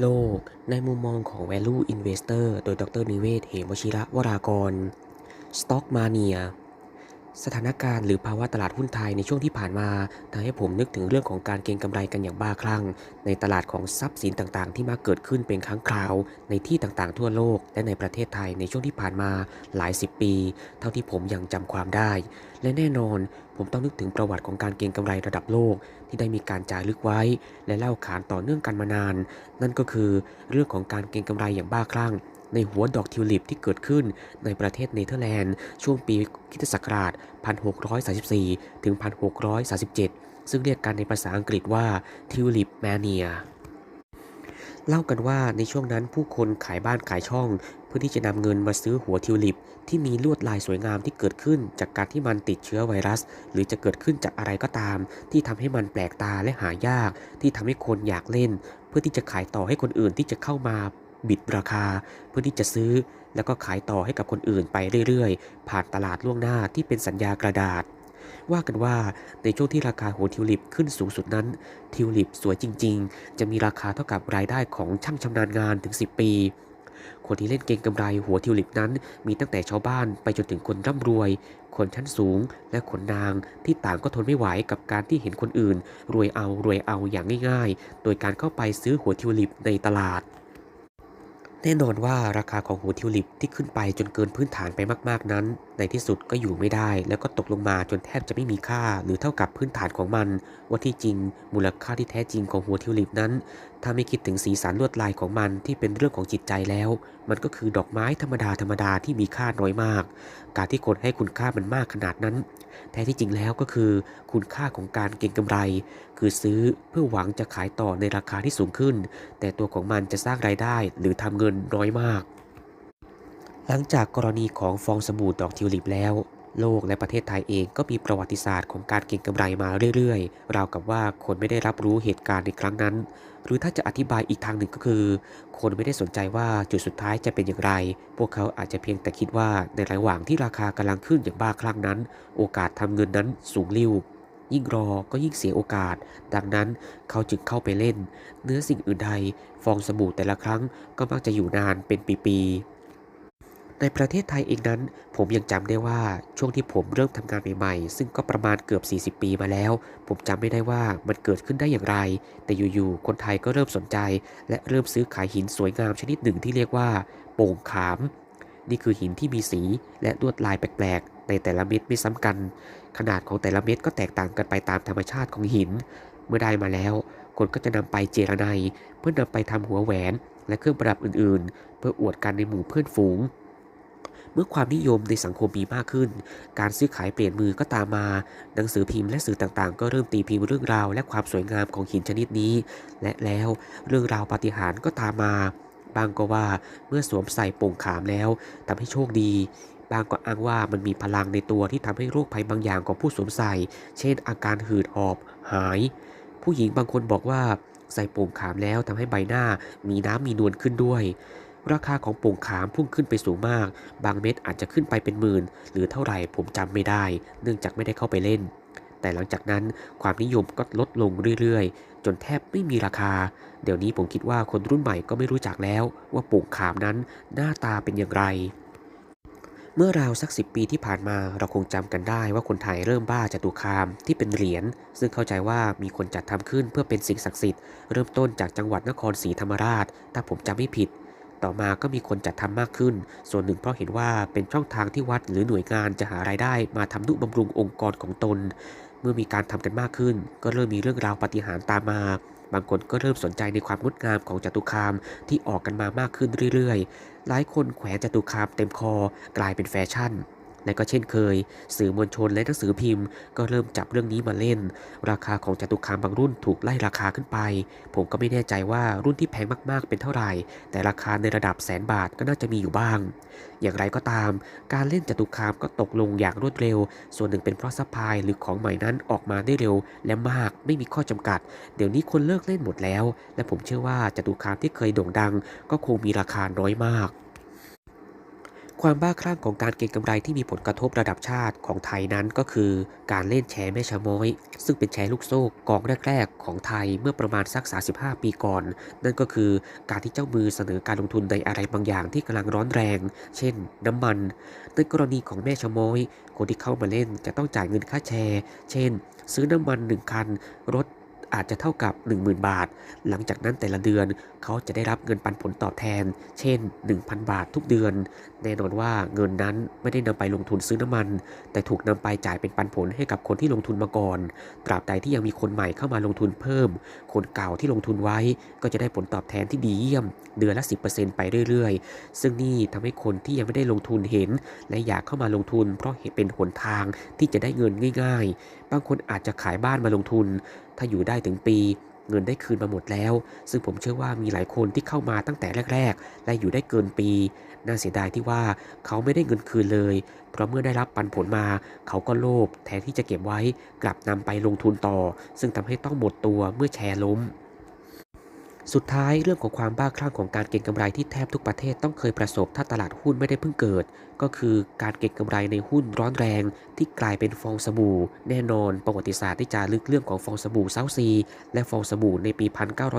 โลก ในมุมมองของ Value Investor โดยดรนิเวศ เหมวชิระวรากร Stock Mania สถานการณ์หรือภาวะตลาดหุ้นไทยในช่วงที่ผ่านมาทำให้ผมนึกถึงเรื่องของการเก็งกำไรกันอย่างบ้าคลั่ง ในตลาดของทรัพย์สินต่างๆ ที่มาเกิดขึ้นเป็นครั้งคราว ในที่ต่างๆ ทั่วโลก และในประเทศไทยในช่วงที่ผ่านมาหลายสิบปี เท่าที่ผมยังจำความได้ และแน่นอนผมต้องนึกถึงประวัติของการเก็งกำไรระดับโลก ที่ได้มีการจารึกไว้ และเล่าขานต่อเนื่องกันมานาน นั่นก็คือเรื่องของการเก็งกำไรอย่างบ้าคลั่ง ในหัวดอกทิวลิปที่เกิดขึ้นในประเทศเนเธอร์แลนด์ ช่วงปีคริสตศักราช 1634 ถึง 1637 ซึ่งเรียกกันในภาษาอังกฤษว่าทิวลิปแมเนียเล่ากันว่าในช่วงนั้นผู้คนขายบ้านขายช่อง เพื่อที่จะนำเงินมาซื้อหัวทิวลิป ที่มีลวดลายสวยงามที่เกิดขึ้นจากการที่มันติดเชื้อไวรัส หรือจะเกิดขึ้นจากอะไรก็ตาม ที่ทำให้มันแปลกตาและหายาก ที่ทำให้คนอยากเล่น เพื่อที่จะขายต่อให้คนอื่นที่จะเข้ามา บิดราคา เพื่อที่จะซื้อ แล้วก็ขายต่อให้กับคนอื่นไปเรื่อยๆ ผ่านตลาดล่วงหน้าที่เป็นสัญญากระดาษ ว่ากันว่าในช่วงที่ราคาหัวทิวลิปขึ้นสูงสุดนั้น ทิวลิปสวยจริง ๆ จะมีราคาเท่ากับรายได้ของช่างชำนาญงานถึง 10 ปีคนที่เล่นเก่งกำไรหัวทิวลิปนั้น มีตั้งแต่ชาวบ้านไปจนถึงคนร่ำรวย คนชั้นสูง และคนนางที่ต่างก็ทนไม่ไหวกับการที่เห็นคนอื่น รวยเอารวยเอาอย่างง่ายๆ โดยการเข้าไปซื้อหัวทิวลิปในตลาด แน่นอนว่าราคาของหัวทิวลิปที่ขึ้นไปจนเกินพื้นฐานไปมากๆนั้น ในที่สุดก็อยู่ไม่ได้ แล้วก็ตกลงมาจนแทบจะไม่มีค่าหรือเท่ากับพื้นฐานของมัน ว่าที่จริงมูลค่าที่แท้จริงของหัวทิวลิปนั้น ถ้าไม่คิดถึงสีสันลวดลายของมันที่เป็นเรื่องของจิตใจแล้ว มันก็คือดอกไม้ธรรมดาธรรมดาที่มีค่าน้อยมาก การที่คนให้คุณค่ามันมากขนาดนั้น แท้ที่จริงแล้วก็คือ คุณค่าของการเก็งกำไร คือซื้อเพื่อหวังจะขายต่อในราคาที่สูงขึ้น แต่ตัวของมันจะสร้างรายได้หรือทำเงินน้อยมาก หลังจากกรณีของฟองสบู่ดอกทิวลิปแล้ว โลกและประเทศไทยเองก็มีประวัติศาสตร์ของการเก็งกำไรมาเรื่อยๆ ราวกับว่าคนไม่ได้รับรู้เหตุการณ์ในครั้งนั้น หรือถ้าจะอธิบายอีกทางหนึ่งก็คือ คนไม่ได้สนใจว่าจุดสุดท้ายจะเป็นอย่างไร พวกเขาอาจจะเพียงแต่คิดว่าในระหว่างที่ราคากำลังขึ้นอย่างบ้าคลั่งนั้น โอกาสทำเงินนั้นสูงลิ่วยิ่งรอก็ยิ่งเสียโอกาส ดังนั้นเขาจึงเข้าไปเล่น เนื้อสิ่งอื่นใดฟองสบู่แต่ละครั้งก็มักจะอยู่นานเป็นปีๆ ในประเทศไทยเองนั้น ผมยังจำได้ว่าช่วงที่ผมเริ่มทำงานใหม่ๆ ซึ่งก็ประมาณเกือบ 40 ปีมาแล้ว ผมจำไม่ได้ว่ามันเกิดขึ้นได้อย่างไร แต่อยู่ๆ คนไทยก็เริ่มสนใจ และเริ่มซื้อขายหินสวยงามชนิดหนึ่งที่เรียกว่า โป่งขาม นี่คือหินที่มีสีและลวดลายแปลกๆ ในแต่ละเม็ดไม่ซ้ำกัน ขนาดของแต่ละเม็ดก็แตกต่างกันไปตามธรรมชาติของหิน เมื่อได้มาแล้ว คนก็จะนำไปเจรไนเพื่อนำไปทำหัวแหวน และเครื่องประดับอื่น ๆ เพื่ออวดกันในหมู่เพื่อนฝูง เมื่อความนิยมในสังคมมีมากขึ้น การซื้อขายเปลี่ยนมือก็ตามมา หนังสือพิมพ์และสื่อต่างๆ ก็เริ่มตีพิมพ์เรื่องราวและความสวยงามของหินชนิดนี้ และแล้วเรื่องราวปาฏิหาริย์ก็ตามมาบางก็ว่าเมื่อสวมใส่ป่งขามแล้วทำให้โชคดี บางก็อ้างว่ามันมีพลังในตัวที่ทำให้โรคภัยบางอย่างของผู้สวมใส่ เช่น อาการหืดหอบ หาย ผู้หญิงบางคนบอกว่าใส่ป่งขามแล้วทำให้ใบหน้ามีน้ำมีนวลขึ้นด้วย ราคาของโป่งขามพุ่งขึ้นไปสูงมาก บางเม็ดอาจจะขึ้นไปเป็นหมื่น หรือเท่าไหร่ผมจำไม่ได้ เนื่องจากไม่ได้เข้าไปเล่น แต่หลังจากนั้นความนิยมก็ลดลงเรื่อยๆ จนแทบไม่มีราคา เดี๋ยวนี้ผมคิดว่าคนรุ่นใหม่ก็ไม่รู้จักแล้ว ว่าโป่งขามนั้นหน้าตาเป็นอย่างไรเมื่อราวสักสิปีที่ผ่านมาเราคงจำกันได้ว่าคนไทยเริ่มบ้าจตุคามที่เป็นเหรียญซึ่งเข้าใจว่ามีคนจัดทำขึ้นเพื่อเป็นสิ่งศักดิ์สิทธิ์เริ่มต้นจากจังหวัดนครศรีธรรมราช ถ้าผมจำไม่ผิด ต่อมาก็มีคนจัดทำมากขึ้น ส่วนหนึ่งเพราะเห็นว่าเป็นช่องทางที่วัดหรือหน่วยงานจะหารายได้มาทำนุบำรุงองค์กรของตน เมื่อมีการทำกันมากขึ้น ก็เริ่มมีเรื่องราวปฏิหารตามมาบางคนก็เริ่มสนใจในความงดงามของจตุคามที่ออกกันมามากขึ้นเรื่อยๆ หลายคนแขวนจตุคามเต็มคอกลายเป็นแฟชั่น และก็เช่นเคย สื่อมวลชนและหนังสือพิมพ์ ก็เริ่มจับเรื่องนี้มาเล่น ราคาของจตุคามบางรุ่นถูกไล่ราคาขึ้นไป ผมก็ไม่แน่ใจว่ารุ่นที่แพงมากๆเป็นเท่าไหร่ แต่ราคาในระดับแสนบาทก็น่าจะมีอยู่บ้าง อย่างไรก็ตาม การเล่นจตุคามก็ตกลงอย่างรวดเร็ว ส่วนหนึ่งเป็นเพราะซัพพลายหรือของใหม่นั้นออกมาได้เร็ว และมากไม่มีข้อจำกัด เดี๋ยวนี้คนเลิกเล่นหมดแล้ว และผมเชื่อว่าจตุคามที่เคยโด่งดัง ก็คงมีราคาน้อยมาก ความบ้าคลั่งของการเก็งกำไรที่มีผลกระทบระดับชาติของไทยนั้นก็คือ การเล่นแชร์แม่ชะม้อย ซึ่งเป็นแชร์ลูกโซ่กองแรก ๆ ของไทยเมื่อประมาณสัก 35 ปีก่อน นั่นก็คือการที่เจ้ามือเสนอการลงทุนในอะไรบางอย่างที่กำลังร้อนแรง เช่น น้ำมัน ในกรณีของแม่ชะม้อย คนที่เข้ามาเล่นจะต้องจ่ายเงินค่าแชร์ เช่น ซื้อน้ำมัน 1 คัน รถ อาจจะเท่ากับ 10,000 บาท หลังจากนั้นแต่ละเดือนเขาจะได้รับเงินปันผลตอบแทน เช่น 1,000 บาททุกเดือน แน่นอนว่าเงินนั้นไม่ได้นำไปลงทุนซื้อน้ำมัน แต่ถูกนำไปจ่ายเป็นปันผลให้กับคนที่ลงทุนมาก่อน ตราบใดที่ยังมีคนใหม่เข้ามาลงทุนเพิ่ม คนเก่าที่ลงทุนไว้ ก็จะได้ผลตอบแทนที่ดีเยี่ยม เดือนละ 10%ไปเรื่อยๆ ซึ่งนี่ทำให้คนที่ยังไม่ได้ลงทุนเห็น และอยากเข้ามาลงทุน เพราะเห็นเป็นหนทางที่จะได้เงินง่าย ๆ บางคนอาจจะขายบ้านมาลงทุน ถ้าอยู่ได้ถึงปี เงินได้คืนมาหมดแล้ว ซึ่งผมเชื่อว่ามีหลายคนที่เข้ามาตั้งแต่แรก ๆ และอยู่ได้เกินปี น่าเสียดายที่ว่าเขาไม่ได้เงินคืนเลย เพราะเมื่อได้รับปันผลมา เขาก็โลภแทนที่จะเก็บไว้ กลับนำไปลงทุนต่อ ซึ่งทำให้ต้องหมดตัวเมื่อแชร์ล้ม สุดท้ายเรื่องของความบ้าคลั่งของการเก็งกำไรที่แทบทุกประเทศต้องเคยประสบถ้าตลาดหุ้นไม่ได้เพิ่งเกิด ก็คือการเก็งกำไรในหุ้นร้อนแรง ที่กลายเป็นฟองสบู่ แน่นอน ประวัติศาสตร์ที่จะลึกเรื่องของฟองสบู่เซาซี และฟองสบู่ในปี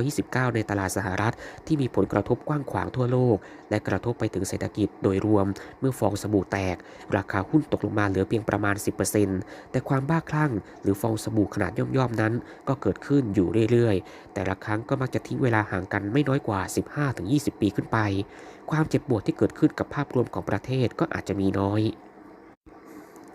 1929 ในตลาดสหรัฐ ที่มีผลกระทบกว้างขวางทั่วโลก และกระทบไปถึงเศรษฐกิจโดยรวม เมื่อฟองสบู่แตก ราคาหุ้นตกลงมาเหลือเพียงประมาณ 10%แต่ความบ้าคลั่ง หรือฟองสบู่ขนาดย่อมๆนั้น ก็เกิดขึ้นอยู่เรื่อยๆ แต่ละครั้งก็มักจะทิ้งเวลาลาห่างกันไม่น้อยกว่า 15-20 ปีขึ้นไป ความเจ็บปวดที่เกิดขึ้นกับภาพรวมของประเทศก็อาจจะมีน้อย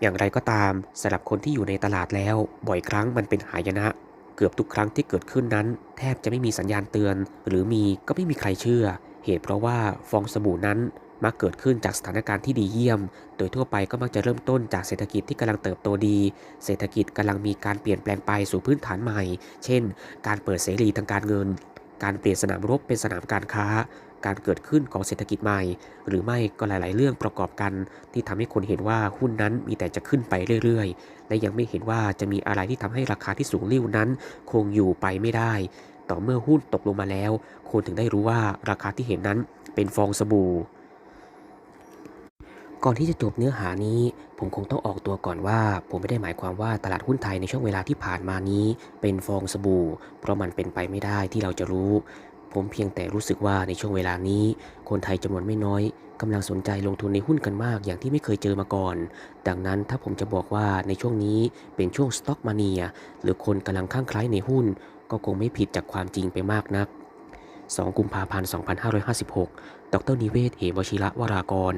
อย่างไรก็ตามสำหรับคนที่อยู่ในตลาดแล้ว บ่อยครั้งมันเป็นหายนะ เกือบทุกครั้งที่เกิดขึ้นนั้น แทบจะไม่มีสัญญาณเตือน หรือมีก็ไม่มีใครเชื่อ เหตุเพราะว่าฟองสบู่นั้นมักเกิดขึ้นจากสถานการณ์ที่ดีเยี่ยม โดยทั่วไปก็มักจะเริ่มต้นจากเศรษฐกิจที่กำลังเติบโตดี เศรษฐกิจกำลังมีการเปลี่ยนแปลงไปสู่พื้นฐานใหม่ เช่น การเปิดเสรีทางการเงิน การเปลี่ยนสนามรบเป็นสนามการค้า การเกิดขึ้นของเศรษฐกิจใหม่ หรือไม่ก็หลาย ๆ เรื่องประกอบกันที่ทำให้คนเห็นว่าหุ้นนั้นมีแต่จะขึ้นไปเรื่อย ๆ และยังไม่เห็นว่าจะมีอะไรที่ทำให้ราคาที่สูงลิ่วนั้น คงอยู่ไปไม่ได้ ต่อเมื่อหุ้นตกลงมาแล้ว คนถึงได้รู้ว่าราคาที่เห็นนั้นเป็นฟองสบู่ ก่อนที่จะจบเนื้อหานี้ ผมคงต้องออกตัวก่อนว่า ผมไม่ได้หมายความว่าตลาดหุ้นไทยในช่วงเวลาที่ผ่านมานี้ เป็นฟองสบู่ เพราะมันเป็นไปไม่ได้ที่เราจะรู้ ผมเพียงแต่รู้สึกว่าในช่วงเวลานี้ คนไทยจำนวนไม่น้อยกำลังสนใจลงทุนในหุ้นกันมากอย่างที่ไม่เคยเจอมาก่อน ดังนั้นถ้าผมจะบอกว่าในช่วงนี้เป็นช่วงสต็อกมาเนียหรือคนกำลังข้างใคล้ในหุ้น ก็คงไม่ผิดจากความจริงไปมากนัก 2 กุมภาพันธ์ 2556 ดรนิเวศ เหมวชิระวรากร